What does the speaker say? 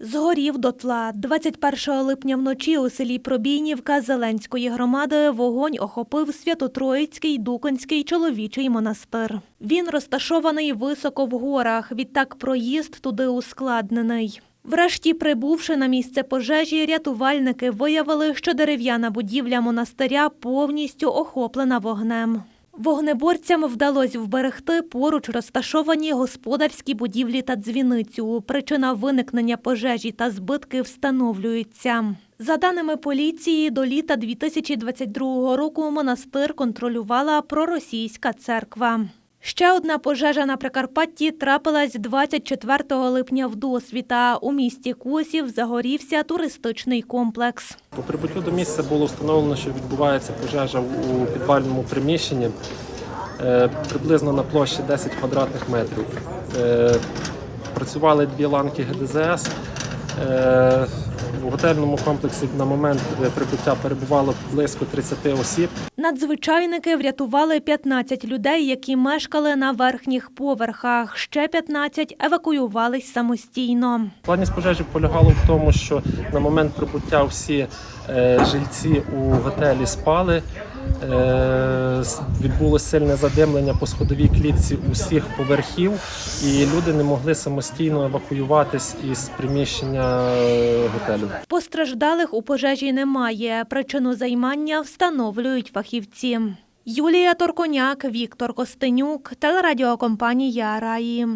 Згорів дотла. 21 липня вночі у селі Пробійнівка Зеленської громади вогонь охопив Свято-Троїцький Дуконський чоловічий монастир. Він розташований високо в горах, відтак проїзд туди ускладнений. Врешті, прибувши на місце пожежі, рятувальники виявили, що дерев'яна будівля монастиря повністю охоплена вогнем. Вогнеборцям вдалося вберегти поруч розташовані господарські будівлі та дзвіницю. Причина виникнення пожежі та збитки встановлюється. За даними поліції, до літа 2022 року монастир контролювала проросійська церква. Ще одна пожежа на Прикарпатті трапилась 24 липня в досвіта. У місті Косів загорівся туристичний комплекс. По прибуттю до місця було встановлено, що відбувається пожежа у підвальному приміщенні е, приблизно на площі 10 квадратних метрів. Е, Працювали дві ланки ГДЗС. Е, В готельному комплексі на момент прибуття перебувало близько 30 осіб. Надзвичайники врятували 15 людей, які мешкали на верхніх поверхах. Ще 15 евакуювались самостійно. Складність пожежі полягала в тому, що на момент прибуття всі е, жильці у готелі спали. Е, відбулося сильне задимлення по сходовій клітці усіх поверхів, і люди не могли самостійно евакуюватись із приміщення е, готелю. Постраждалих у пожежі немає. Причину займання встановлюють фахівці. Юлія Торконяк, Віктор Костенюк, телерадіокомпанія Раї.